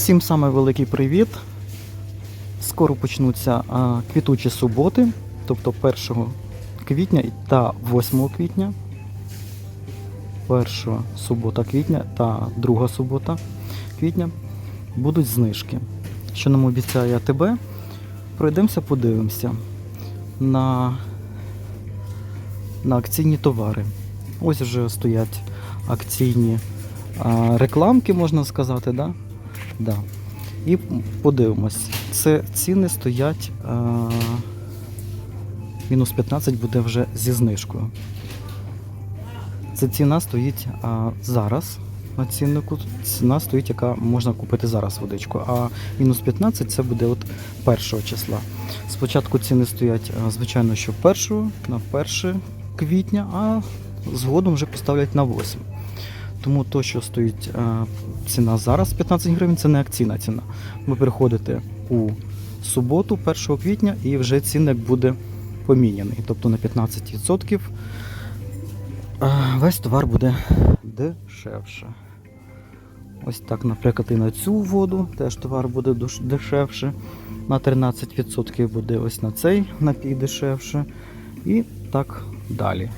Всім саме великий привіт. Скоро почнуться квітучі суботи, тобто 1 квітня та 8 квітня. Перша субота квітня та друга субота квітня будуть знижки. Що нам обіцяє АТБ? Пройдемося, подивимося на, на акційні товари. Ось вже стоять акційні а, рекламки, можна сказати, да? Да. І подивимось. Це ціни стоять. А, мінус 15 буде вже зі знижкою. Це ціна стоїть а, зараз на ціннику. Ціна стоїть, яка можна купити зараз водичку. А мінус 15 це буде от першого числа. Спочатку ціни стоять, а, звичайно, що першого, на 1 квітня, а згодом вже поставлять на 8. Тому то, що стоїть е, ціна зараз 15 гривень, це не акційна ціна. Ви приходите у суботу, 1 квітня, і вже цінник буде поміняний. Тобто на 15% е, весь товар буде дешевше. Ось так, наприклад, і на цю воду теж товар буде дешевше. На 13% буде ось на цей напій дешевше. І так далі.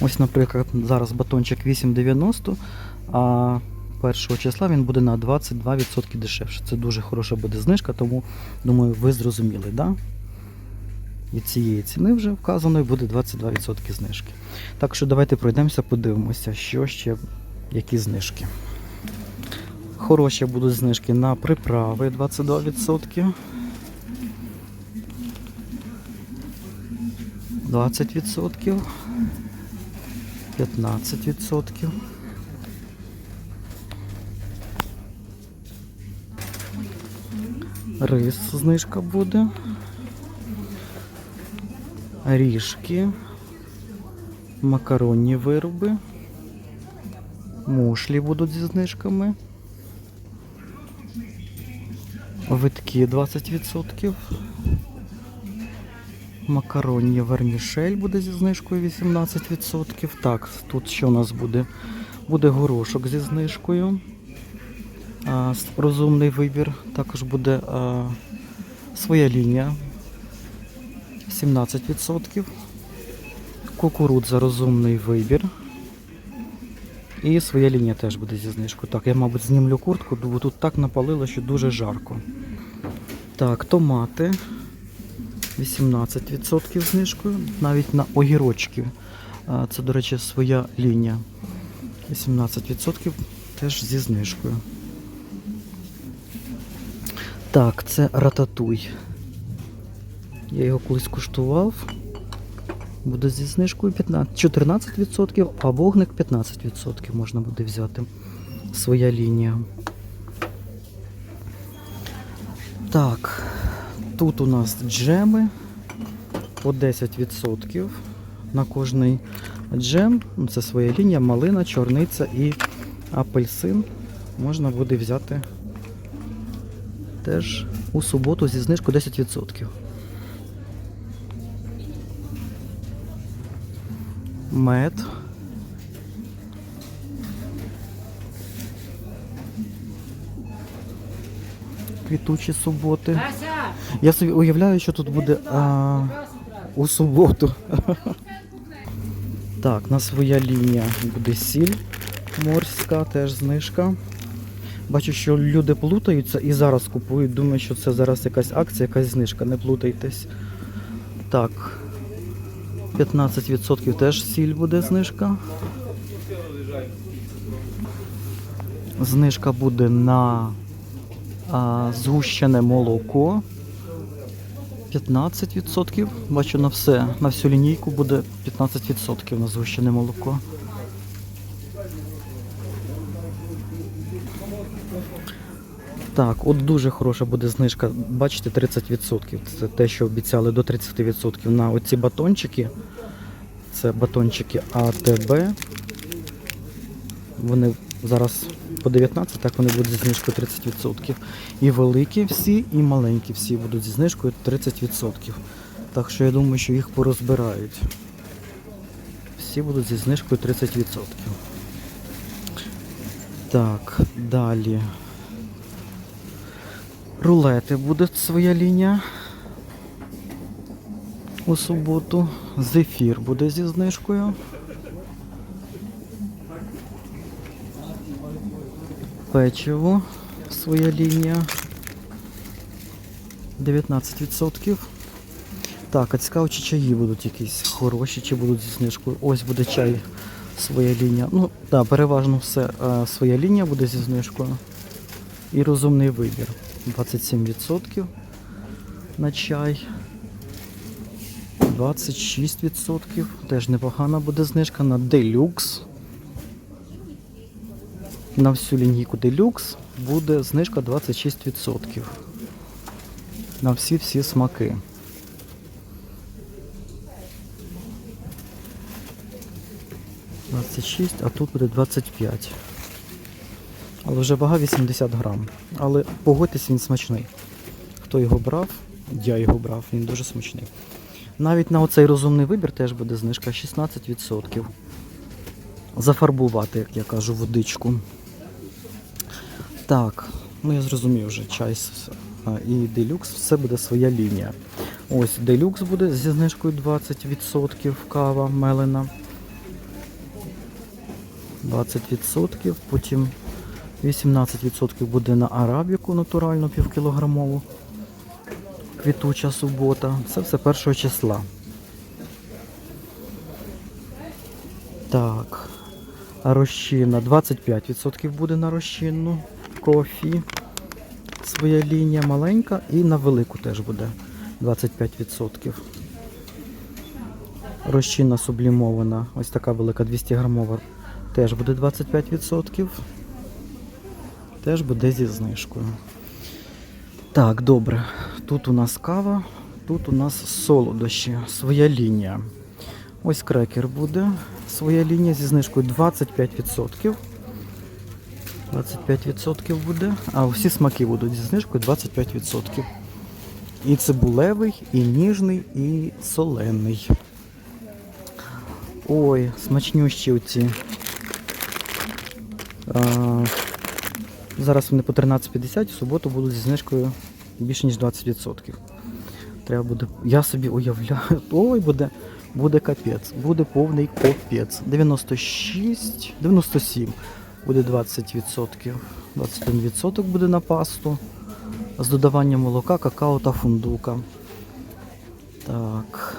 Ось, наприклад, зараз батончик 8,90, а 1 числа він буде на 22% дешевше. Це дуже хороша буде знижка, тому думаю, ви зрозуміли, да? Від цієї ціни вже вказаної буде 22% знижки. Так що давайте пройдемося, подивимося, що ще, які знижки. Хороші будуть знижки на приправи 22%. 20%. 15%. Рис знижка буде. Ріжки. Макаронні вироби. Мушлі будуть зі знижками. Витки 20%. Макаронні вермішель буде зі знижкою 18%. Так, тут що у нас буде? Буде горошок зі знижкою. А, розумний вибір. Також буде а, своя лінія 17%. Кукурудза розумний вибір. І своя лінія теж буде зі знижкою. Так, я, мабуть, знімлю куртку, бо тут так напалило, що дуже жарко. Так, томати. 18% знижкою, навіть на огірочки. Це, до речі, своя лінія. 18% теж зі знижкою. Так, це рататуй. Я його колись куштував. Буде зі знижкою 15, 14%, а вогник 15% можна буде взяти. Своя лінія. Так, Тут у нас джеми по 10% на кожний джем. Ну, Це своя лінія, малина, чорниця і апельсин. Можна буде взяти теж у суботу зі знижкою 10%. Мед. Квітучі суботи. Я собі уявляю, що тут буде а, у суботу. Так, на своя лінія буде сіль морська, теж знижка. Бачу, що люди плутаються і зараз купують. Думаю, що це зараз якась акція, якась знижка, не плутайтесь. Так. 15% теж сіль буде знижка. Знижка буде на а, згущене молоко. 15%. Бачу на все, на всю лінійку буде 15% на згущене молоко. Так, от дуже хороша буде знижка. Бачите, 30%. Це те, що обіцяли до 30% на оці батончики. Це батончики АТБ. Вони зараз по 19, так вони будуть зі знижкою 30%. І великі всі, і маленькі всі будуть зі знижкою 30%. Так що я думаю, що їх порозбирають. Всі будуть зі знижкою 30%. Так, далі. Рулети буде своя лінія. У суботу. Зефір буде зі знижкою. Печиво своя лінія. 19%. Так, а цікаво, чи чаї будуть якісь хороші, чи будуть зі знижкою. Ось буде чай, своя лінія. Ну, так, переважно все е, своя лінія буде зі знижкою. І розумний вибір. 27% на чай. 26%. Теж непогана буде знижка на Deluxe. На всю лінійку Deluxe буде знижка 26%. На всі-всі смаки. Двадцять шість, а тут буде 25. Але вже вага 80 грам. Але погодьтесь, він смачний. Хто його брав, я його брав, він дуже смачний. Навіть на оцей розумний вибір теж буде знижка 16%. Зафарбувати, як я кажу, водичку. Так, ну я зрозумів вже, чай і делюкс, все буде своя лінія. Ось делюкс буде зі знижкою 20% кава мелена. 20%, потім 18% буде на арабіку натуральну півкілограмову. Квітуча субота. Це все першого числа. Так. А розчинна 25% буде на розчинну. Кофі. Своя лінія маленька і на велику теж буде 25%. Розчинна сублімована, ось така велика 200 грамова, теж буде 25%. Теж буде зі знижкою. Так, добре. Тут у нас кава, тут у нас солодощі, своя лінія. Ось крекер буде, своя лінія зі знижкою 25%. 25% буде, а всі смаки будуть зі знижкою 25%. І цибулевий, і ніжний, і солений. Ой, смачнющі оці. А, зараз вони по 13,50, в суботу будуть зі знижкою більше ніж 20%. Треба буде. Я собі уявляю. Ой, буде, буде капець. Буде повний капець. 96, 97 буде 20%. 21% буде на пасту. З додаванням молока, какао та фундука. Так.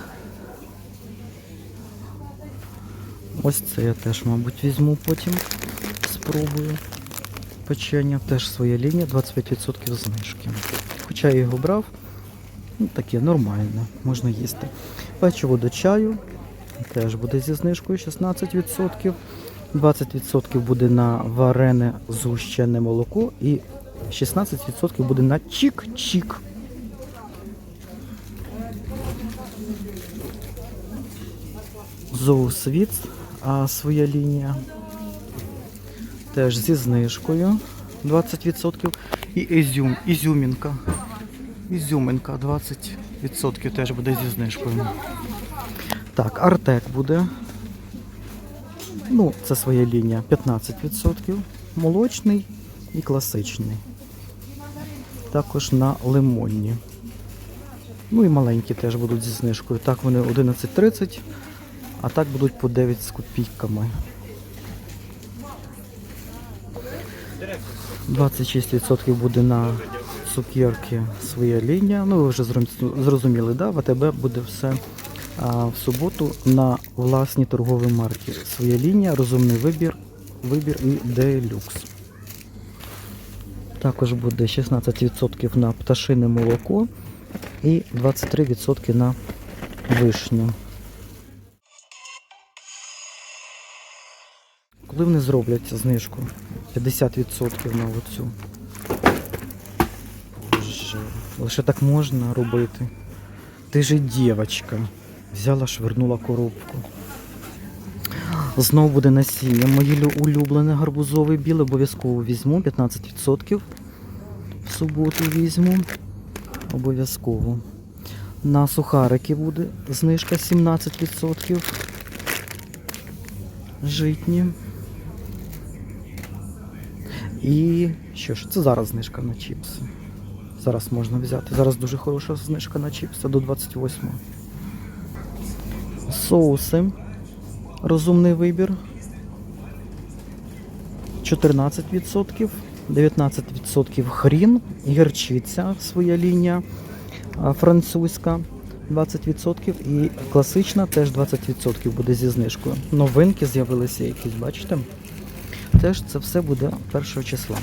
Ось це я теж, мабуть, візьму потім. Спробую. Печення теж своя лінія, 25% знижки. Хоча я його брав, ну таке нормально, можна їсти. Печиво до чаю теж буде зі знижкою 16%. 20% буде на варене згущене молоко і 16% буде на чік-чік. Зоусвіт, а своя лінія. Теж зі знижкою 20%. І ізюм, ізюмінка. Ізюминка 20% теж буде зі знижкою. Так, Артек буде. Ну, це своя лінія 15%. Молочний і класичний. Також на лимонні. Ну і маленькі теж будуть зі знижкою. Так вони 11,30, а так будуть по 9 з копійками. 26% буде на цукерки своя лінія. Ну, ви вже зрозум- зрозуміли, да? в АТБ буде все в суботу на власні торгові марки. Своя лінія, розумний вибір, вибір і делюкс. Також буде 16% на пташине молоко і 23% на вишню. Коли вони зроблять знижку? 50% на оцю. Боже, лише так можна робити. Ти же дівчинка. Взяла, швирнула коробку. Знов буде насіння. Моє лю- улюблене гарбузове біле обов'язково візьму. 15% в суботу візьму. Обов'язково. На сухарики буде знижка 17%. Житні. І що ж, це зараз знижка на чіпси. Зараз можна взяти. Зараз дуже хороша знижка на чіпси до 28. Соуси. Розумний вибір. 14%, 19% хрін, гірчиця своя лінія французька 20% і класична теж 20% буде зі знижкою. Новинки з'явилися якісь, бачите? Теж це все буде 1 числа.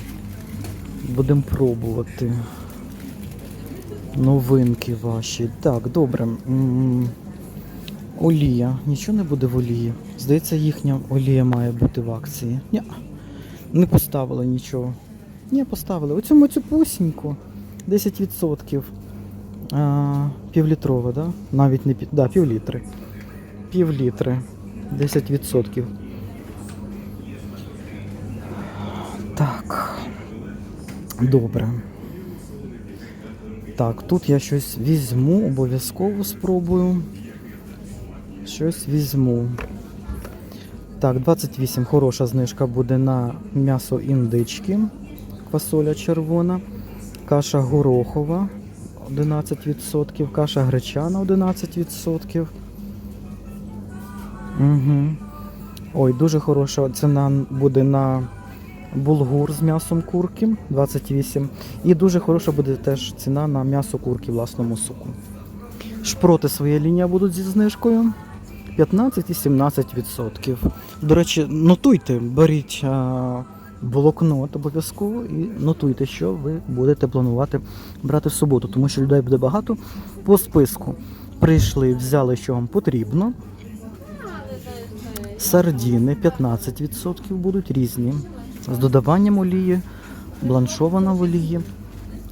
Будемо пробувати. Новинки ваші. Так, добре. Олія. Нічого не буде в олії. Здається, їхня олія має бути в акції. Ні. Не поставили нічого. Ні, поставили. Оцю мацюпусіньку. 10%. А, півлітрова, да? Навіть не пів, да, півлітри. Півлітри. 10%. Так. Добре. Так, тут я щось візьму, обов'язково спробую. Щось візьму. Так, 28 хороша знижка буде на м'ясо індички, квасоля червона, каша горохова 11%, каша гречана 11%. Угу. Ой, дуже хороша ціна буде на булгур з м'ясом курки 28. І дуже хороша буде теж ціна на м'ясо курки власному соку. Шпроти своя лінія будуть зі знижкою. 15 і 17%. До речі, нотуйте, беріть а, блокнот обов'язково і нотуйте, що ви будете планувати брати в суботу, тому що людей буде багато. По списку прийшли, взяли, що вам потрібно. Сардіни 15% будуть різні. З додаванням олії, бланшована в олії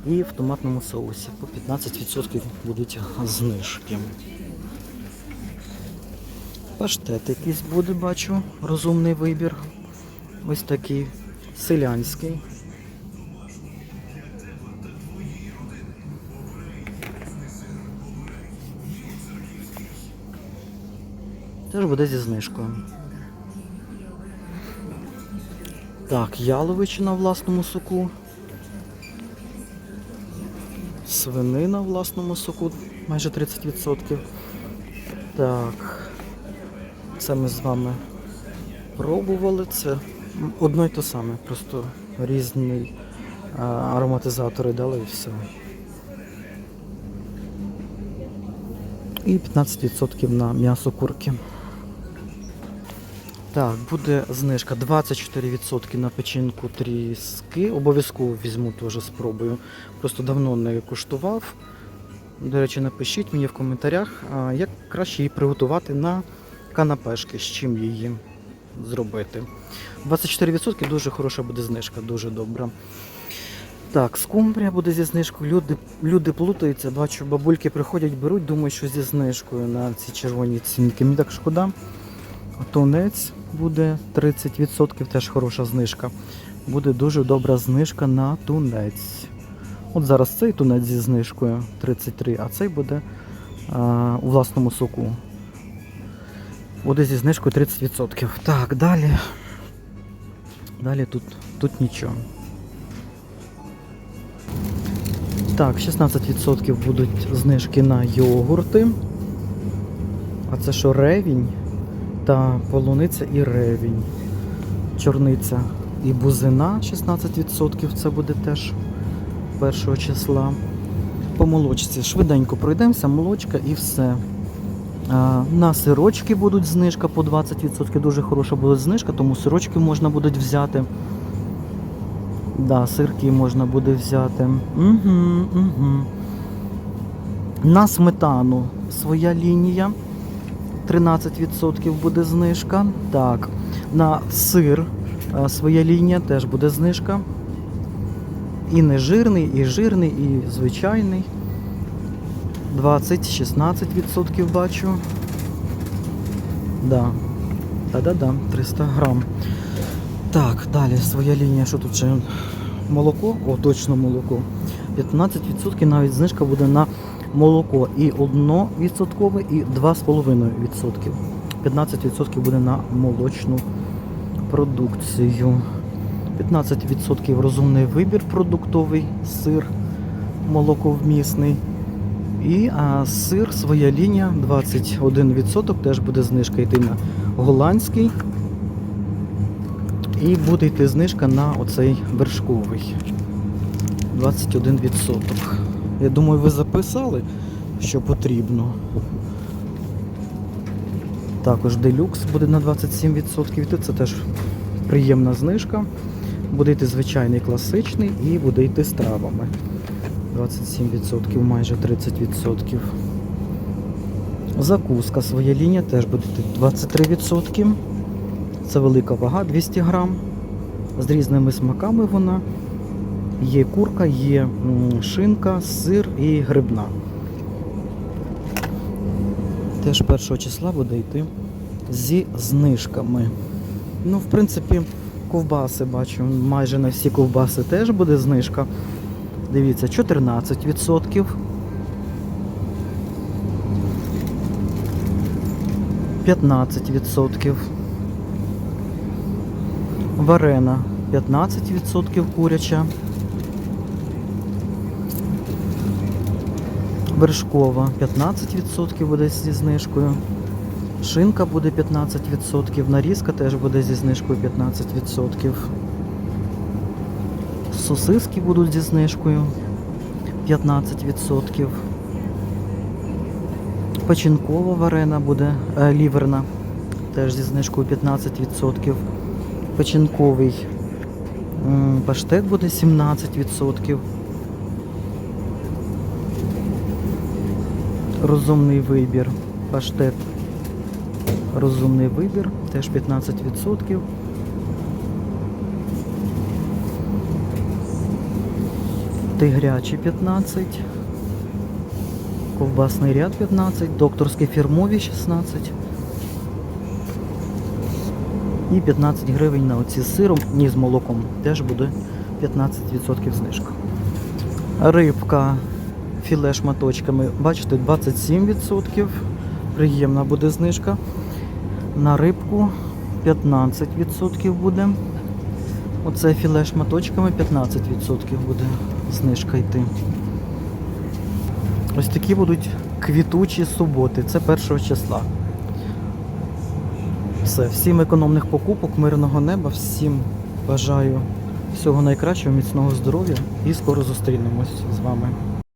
і в томатному соусі. По 15% будуть знижки. Паштет якийсь буде, бачу, розумний вибір. Ось такий селянський. Теж буде зі знижкою. Так, яловичина в власному соку. Свинина в власному соку майже 30%. Так. Це ми з вами пробували. Це одно й те саме, просто різні ароматизатори дали і все. І 15% на м'ясо курки. Так, буде знижка 24% на печінку тріски. Обов'язково візьму теж спробую. Просто давно не куштував. До речі, напишіть мені в коментарях, як краще її приготувати на канапешки, з чим її зробити. 24% дуже хороша буде знижка, дуже добра. Так, скумбрія буде зі знижкою. Люди, люди плутаються, бачу, бабульки приходять, беруть, думають, що зі знижкою на ці червоні цінки. Мені так шкода. Тунець буде 30%, теж хороша знижка. Буде дуже добра знижка на тунець. От зараз цей тунець зі знижкою 33, а цей буде а, у власному соку. Буде зі знижкою 30%. Так, далі. Далі тут, тут нічого. Так, 16% будуть знижки на йогурти. А це що, ревінь? Та полуниця і ревінь. Чорниця і бузина 16%. Це буде теж 1 числа. По молочці швиденько пройдемося, молочка і все. На сирочки будуть знижка по 20%. Дуже хороша буде знижка, тому сирочки можна буде взяти. Да, сирки можна буде взяти. Угу, угу. На сметану своя лінія. 13% буде знижка. Так, на сир е, своя лінія теж буде знижка. І нежирний, і жирний, і звичайний. 20-16% бачу. Да. Да-да-да, 300 грам. Так, далі своя лінія, що тут ще? Молоко? О, точно молоко. 15% навіть знижка буде на молоко і 1%, і 2,5%. 15% буде на молочну продукцію. 15% розумний вибір продуктовий, сир молоковмісний. І а, сир своя лінія 21%, теж буде знижка йти на голландський. І буде йти знижка на оцей вершковий. 21%. Я думаю, ви записали, що потрібно. Також делюкс буде на 27%. йти, Це теж приємна знижка. Буде йти звичайний класичний і буде йти з травами. 27%, майже 30%. Закуска своя лінія теж буде 23%. Це велика вага, 200 грам. З різними смаками вона. Є курка, є шинка, сир і грибна. Теж 1 числа буде йти зі знижками. Ну, в принципі, ковбаси бачу. Майже на всі ковбаси теж буде знижка. Дивіться, 14%. П'ятнадцять відсотків. Варена 15% куряча. Вершкова 15% буде зі знижкою. Шинка буде 15%, нарізка теж буде зі знижкою 15%. Сосиски будуть зі знижкою 15%. Печінкова варена буде е, ліверна, теж зі знижкою 15%. Печінковий паштет буде 17%. Розумний вибір. Паштет. Розумний вибір, теж 15%. Тигрячий 15. Ковбасний ряд 15, докторські фірмові 16. І 15 гривень на оці з сиром, ні з молоком. Теж буде 15% знижка. Рибка філе шматочками, бачите, 27%. Приємна буде знижка. На рибку 15% буде. Оце філе шматочками 15% буде знижка йти. Ось такі будуть квітучі суботи. Це 1 числа. Все, всім економних покупок, мирного неба, всім бажаю всього найкращого, міцного здоров'я і скоро зустрінемось з вами.